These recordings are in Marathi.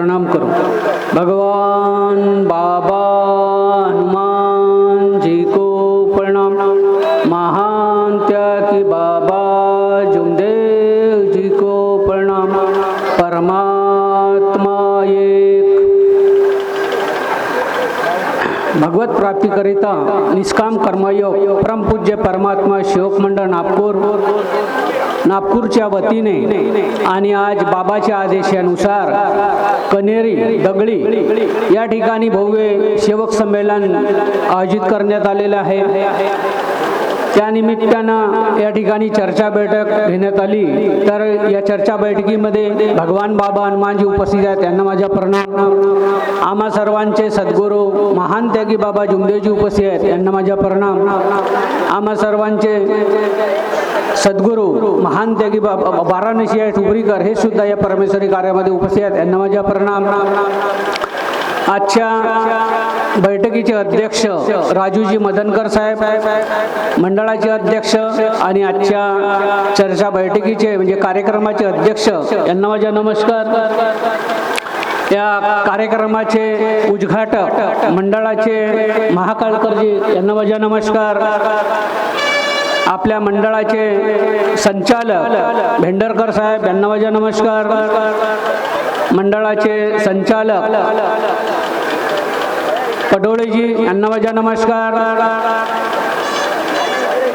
प्रणाम करो। भगवान बाबा भगवत प्राप्तीकरिता निष्काम कर्मयोग परमपूज्य परमात्मा शिवक मंडळ नागपूर नागपूरच्या वतीने आणि आज बाबाच्या आदेशानुसार कनेरी दगडी या ठिकाणी भव्य सेवक संमेलन आयोजित करण्यात आलेलं आहे. त्यानिमित्तानं या ठिकाणी चर्चा बैठक घेण्यात आली. तर या चर्चा बैठकीमध्ये भगवान बाबा हनुमानजी उपस्थित आहेत त्यांना माझ्या प्रणाम. आम्हा सर्वांचे सद्गुरू महान त्यागी बाबा जुमदेवजी उपस्थित आहेत यांना माझ्या प्रणाम. आम्हा सर्वांचे सद्गुरू महान त्यागी बाबा वाराणसी आहे टुबरीकर हे सुद्धा या परमेश्वरी कार्यामध्ये उपस्थित आहेत यांना माझ्या प्रणाम. आजच्या बैठकीचे अध्यक्ष राजूजी मदनकर साहेब मंडळाचे अध्यक्ष आणि आजच्या चर्चा बैठकीचे म्हणजे कार्यक्रमाचे अध्यक्ष यांना माझ्या नमस्कार. या कार्यक्रमाचे उद्घाटक मंडळाचे महाकाळकरजी यांना माझ्या नमस्कार. आपल्या मंडळाचे संचालक भेंडरकर साहेब यांना माझ्या नमस्कार. मंडळाचे संचालक पडोळेजी यांना माझ्या नमस्कार.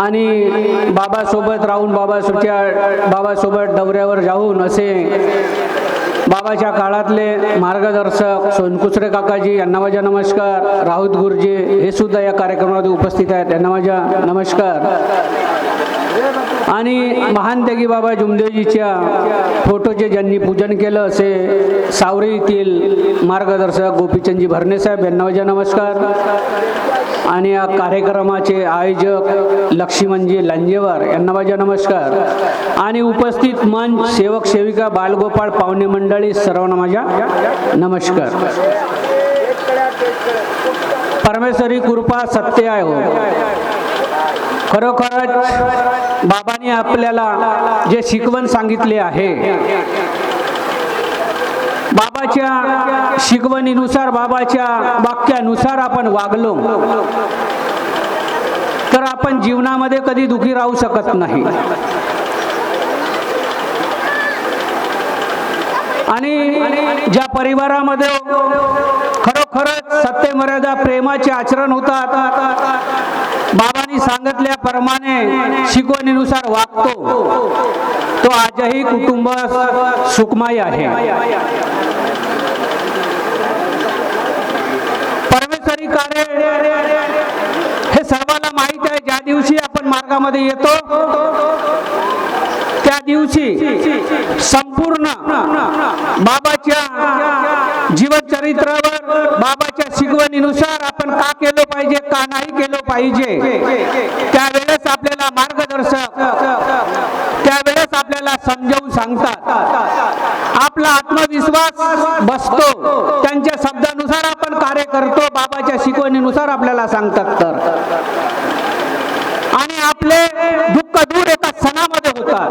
आणि बाबासोबत राहून बाबासोबतच्या बाबासोबत दौऱ्यावर जाऊन असे बाबाच्या काळातले मार्गदर्शक सोनकुसरे काकाजी यांना माझ्या नमस्कार राहुत गुरुजी हे सुद्धा या कार्यक्रमामध्ये उपस्थित आहेत. त्यांना माझ्या नमस्कार. आणि महान त्यागी बाबा जुमदेवजीच्या फोटोचे ज्यांनी पूजन केलं असे सावरे येथील मार्गदर्शक गोपीचंदजी भरणेसाहेब यांना माझा नमस्कार. आणि या कार्यक्रमाचे आयोजक लक्ष्मणजी लांजेवार यांना माझा नमस्कार. आणि उपस्थित मंच सेवक सेविका बालगोपाळ पाहुणे मंडळी सर्वांना माझ्या नमस्कार. परमेश्वरी कृपा सत्य आहे हो. खरोखरच बाबांनी आपल्याला जे शिकवण सांगितले आहे बाबाच्या शिकवणीनुसार बाबाच्या वाक्यानुसार आपण वागलो तर आपण जीवनामध्ये कधी दुखी राहू शकत नाही. आणि ज्या परिवारामध्ये खरोखरच सत्यमर्यादा प्रेमाचे आचरण होतात बाबांनी सांगितल्याप्रमाणे शिकवणीनुसार वागतो. तो आजही कुटुंब सुखमय आहे. परमेश्वरी कार्य हे सर्वांना माहीत आहे. ज्या दिवशी आपण मार्गामध्ये येतो त्या दिवशी संपूर्ण बाबाच्या जीवनचरित्रावर बाबाच्या शिकवणीनुसार आपण का केलं पाहिजे का नाही केलं पाहिजे? त्यावेळेस आपल्याला मार्गदर्शक त्यावेळेस आपल्याला समजावून सांगतात. आपला आत्मविश्वास बसतो. त्यांच्या शब्दानुसार आपण कार्य करतो बाबाच्या शिकवणीनुसार आपल्याला सांगतात तर आणि आपले दुःख दूर एका सणामध्ये होतात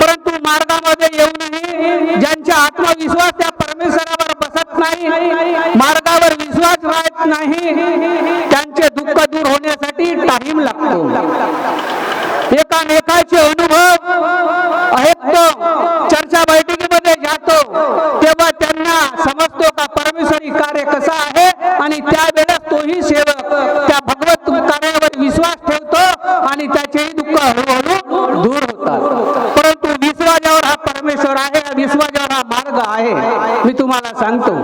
परंतु मार्गामध्ये येऊनही ज्यांचा आत्मविश्वास त्या परमेश्वरावर बसत नाही मार्गावर विश्वास राहत नाही त्यांचे दुःख दूर होण्यासाठी टाइम लागतो एकामेकाचे अनुभव आहेत तो चर्चा बैठकीमध्ये जातो तेव्हा त्यांना समजतो का परमेश्वरी कार्य कसा आहे आणि त्यावेळेस तोही सेवक त्या भगवत कार्यावर विश्वास ठेवतो आणि त्याचेही दुःख हळूहळू दूर होतात. परंतु विश्वाजावर हा परमेश्वर आहे विश्वाजावर हा मार्ग आहे मी तुम्हाला सांगतो.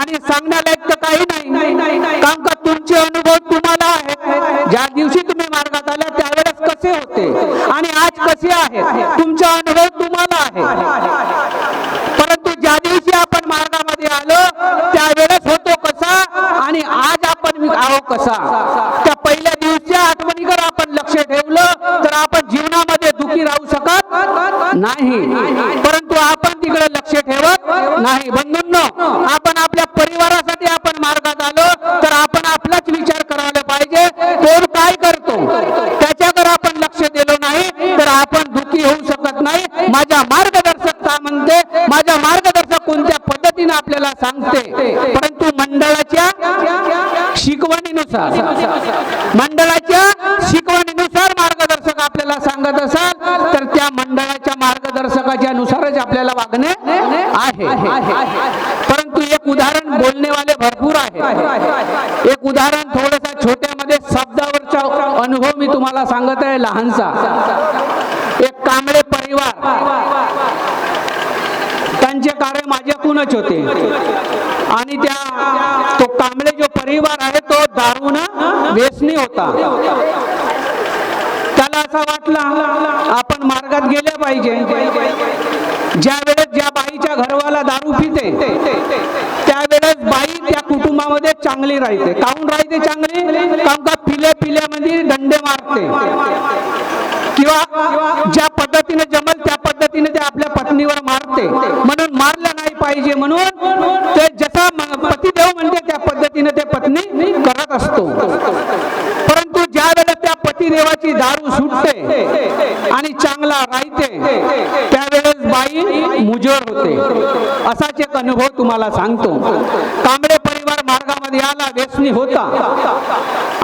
आणि सांगण्यालायक तर काही नाही कारण का तुमचे अनुभव तुम्हाला आहेत. ज्या दिवशी तुम्ही मार्गात आल्या त्यावेळेस कसे होते? आणि आज कसे आहेत? तुमचा अनुभव तुम्हाला आहे. परंतु ज्या दिवशी आपण मार्गामध्ये आलो त्यावेळेस होतो कसा? आणि आज आपण आहो कसा त्या पहिल्या दिवसच्या आठवणीकडे आपण लक्ष ठेवलं तर आपण जीवनामध्ये दुखी राहू शकत नाही परंतु आपण तिकडे लक्ष ठेवत नाही बंधूंनो आपण आपल्या परिवारासाठी आपण मार्गात आलो तर आपण आपलाच विचार करायला पाहिजे कोण काय करतो त्याच्याकडे आपण लक्ष दिलं नाही तर आपण दुखी होऊ शकत नाही माझ्या मार्गदर्शक का म्हणते माझ्या मार्गदर्शक कोणत्या पद्धती आपल्याला सांगते परंतु मंडळाच्या शिकवणीनुसार मंडळाच्या शिकवणीनुसार मार्गदर्शक आपल्याला सांगत असाल तर त्या मंडळाच्या मार्गदर्शकाच्या नुसारच आपल्याला वागणे आहे. परंतु एक उदाहरण बोलणेवाले भरपूर आहे एक उदाहरण थोडस छोट्यामध्ये शब्दावरचा अनुभव मी तुम्हाला सांगत आहे लहानसा. एक कांबळे परिवार. त्यांचे कार्य माझ्याकूनच होते. आणि त्या तो कांबळे जो परिवार आहे तो दारून व्यसनी होता. त्याला असं वाटला आपण मार्गात गेले पाहिजे. ज्या वेळेस ज्या बाईच्या घरवाला दारू पिते त्यावेळेस बाई त्या कुटुंबामध्ये चांगली राहते. काऊन राहते चांगली? काहून का पिल्या पिल्यामध्ये दंडे मारते? किंवा ज्या पद्धतीने जमल त्या पद्धतीने ते आपल्या पत्नीवर मारते. म्हणून मारलं नाही पाहिजे म्हणून ते जसा म- पतिदेव म्हणते त्या पद्धतीने ते पत्नी करत असतो. परंतु ज्या वेळेला त्या पतिदेवाची दारू सुटते आणि चांगला राहते त्या बाई मुजोर होते. असाच एक अनुभव तुम्हाला सांगतो. कांबळे परिवार मार्गामध्ये आला व्यसनी होता.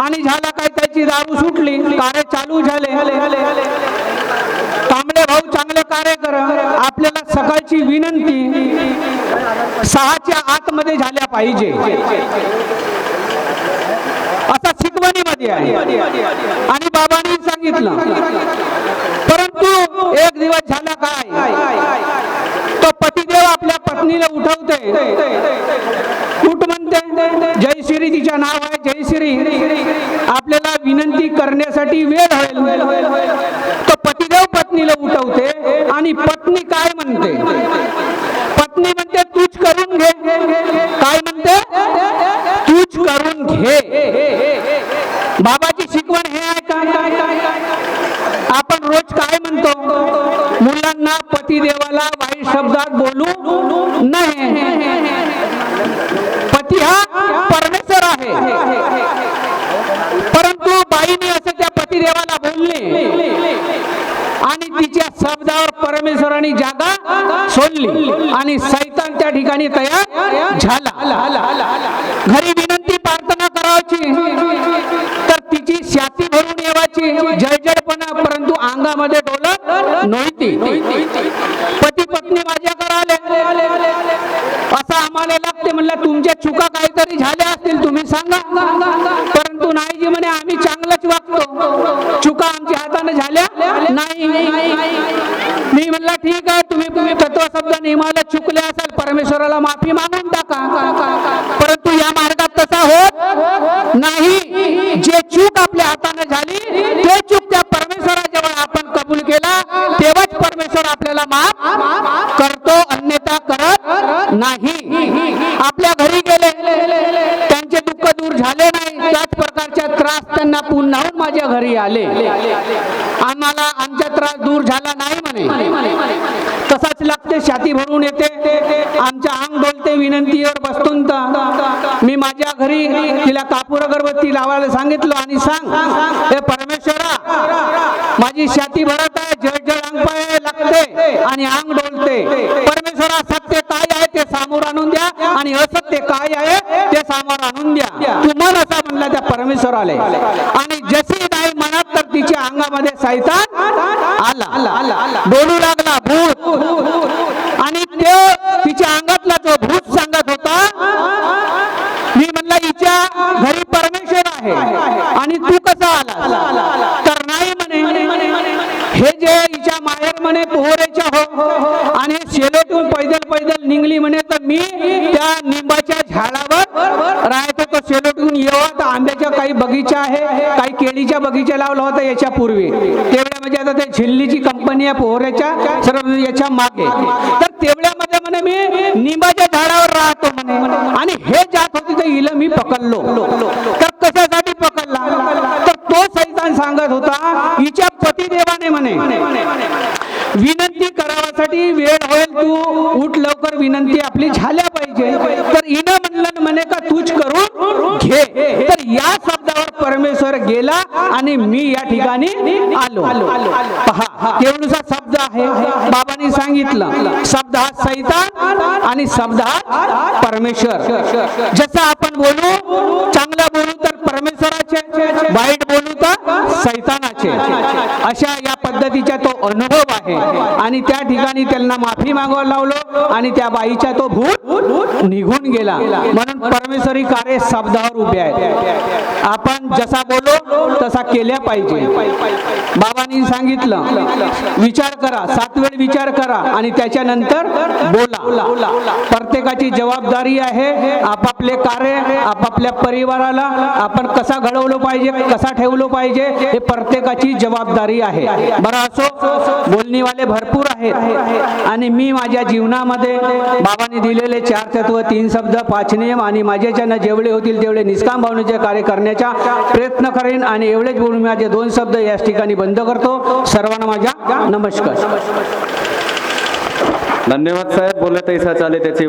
आणि झाला काय त्याची दारू सुटली कारे चालू झाले. कांबळे भाऊ चांगले कार्य कर. आपल्याला सकाळची विनंती सहाच्या आतमध्ये झाल्या पाहिजे. असा शिकवणीमध्ये आहे. आणि बाबांनी सांगितलं एक दिवस झाला काय? तो पतिदेव आपल्या पत्नीला उठवते. कुठ म्हणते? जय श्री तिच्या नाव आहे जय श्री आपल्याला विनंती करण्यासाठी वेळ होईल तो पतिदेव पत्नीला उठवते आणि पत्नी काय म्हणते पत्नी म्हणते तूच करून घे काय म्हणते तूच करून घे बाबाची शिकवण हे आहे काय काय काय काय आपण रोज काय म्हणतो मुलांना पतिदेवाला वाईट शब्दात बोलू नाही पती हा परमेश्वर आहे परंतु बाईने असं त्या पतिदेवाला बोलले आणि तिच्या शब्दावर परमेश्वराने जागा सोडली आणि सैतान त्या ठिकाणी तयार झाला घरी विनंती प्रार्थना करायची तर तिची शाती भरून येवाची जयजडपणा परंतु अंगामध्ये डोलत नव्हती पती पत्नी माझ्याकडे आले असं आम्हाला लागते म्हणलं तुमच्या चुका काहीतरी झाल्या असतील तुम्ही सांगा परंतु नाही जी म्हणे आम्ही चांगलंच वागतो चुका आमच्या हाताने झाल्या नाही मी म्हणला ठीक आहे तुम्ही तुम्ही तत्वशब्द नियमाला चुकले असाल परमेश्वराला माफी मागून टाका. परंतु या मार्गात तसा होत नाही. जे चूक आपल्या हाताने झाली ते चूक त्या परमेश्वराजवळ आपण कबूल केला तेव्हाच परमेश्वर आपल्याला माफ करतो अन्यथा करत नाही आपल्या घरी गेले त्यांचे दुःख दूर झाले नाही त्याच प्रकारच्या त्रास त्यांना पुन्हाहून माझ्या घरी आले. आम्हाला आमचा त्रास दूर झाला नाही म्हणे. तसाच लागते छाती भरून येते. आमच्या अंग डोलते विनंतीवर बसतून मी माझ्या घरी तिला कापूर अगरबत्ती लावायला सांगितलं आणि सांग हे परमेश्वरा माझी छाती भरत आहे जड जड अंग पाय लागते आणि अंग डोलते. परमेश्वरा सत्य काय आहे ते सामोर आणून द्या आणि असत्य काय आहे ते समोर आणून द्या. तू मन असा म्हणला त्या परमेश्वराले आणि जशी नाही म्हणत तर तिच्या अंगामध्ये सैतान आला. आला. डोलू लागला भूत आणि ते तिच्या अंगातला जो भूत सांगत होता मी म्हणला हिच्या घरी परमेश्वर आहे आणि तू कसा आला तर नाही म्हणे हे जे हिच्या माहेर म्हणे पोहरेच्या हो आणि शेलोटून पैदल पैदल निघली म्हणे तर मी त्या निंबाच्या झाडावर राहतो तो शेलोटून येवा तर आंब्याच्या काही बगीचा आहे काही केळीच्या बगीचा लावला होता याच्या पूर्वी तेवढ्या म्हणजे आता ते झिल्लीची कंपनी आहे पोहऱ्याच्या सर्व याच्या मागे. तर तेवढ्यामध्ये म्हणे मी निंबाच्या झाडावर राहतो म्हणे. आणि हे जात होते तर हिला मी पकडलो. तर कशासाठी पकडला? तर तो सैतान सांगत होता हिच्या पतिदेवाने म्हणे विनंती करावासाठी वेळ होईल तू उठ लवकर विनंती आपली झाल्या पाहिजे. तर इनं म्हणलं म्हणे का तूच करून घे. तर या शब्दावर गेला आणि मी या ठिकाणी आलो. पहा केवढसा शब्द आहे. बाबांनी सांगितलं शब्द हा सैतान आणि शब्द हा परमेश्वर. जसं आपण बोलू चांगलं बोलू तर परमेश्वराचे. वाईट बोलू तर सैतानाचे. अशा या पद्धतीचा तो अनुभव आहे. आणि त्या ठिकाणी त्यांना माफी मागवा लावलो आणि त्या बाईचा तो भूत निघून गेला. म्हणून परमेश्वरी कार्य शब्दावर उभे आहे आपण जसा बोलो तसा केल्या पाहिजे. बाबांनी सांगितलं विचार करा सात वेळ विचार करा आणि त्याच्यानंतर बोला. प्रत्येकाची जबाबदारी आहे आपापले कार्य आपापल्या परिवाराला आपण कसा घडवलं पाहिजे कसा ठेवलं ठेवलं पाहिजे हे प्रत्येकाची जबाबदारी आहे. बरं असो बोलणीवाले भरपूर आहेत. आणि मी माझ्या जीवनामध्ये बाबांनी दिलेले चार तत्व तीन शब्द पाच नियम आणि माझ्याच्यानं जेवढे होतील तेवढे निष्काम भावनेचे कार्य करण्याचा प्रयत्न करेन आणि एवढेच बोलून मी माझे दोन शब्द याच ठिकाणी बंद करतो. सर्वांना माझ्या नमस्कार. धन्यवाद साहेब. बोलत ऐसा चाले त्याची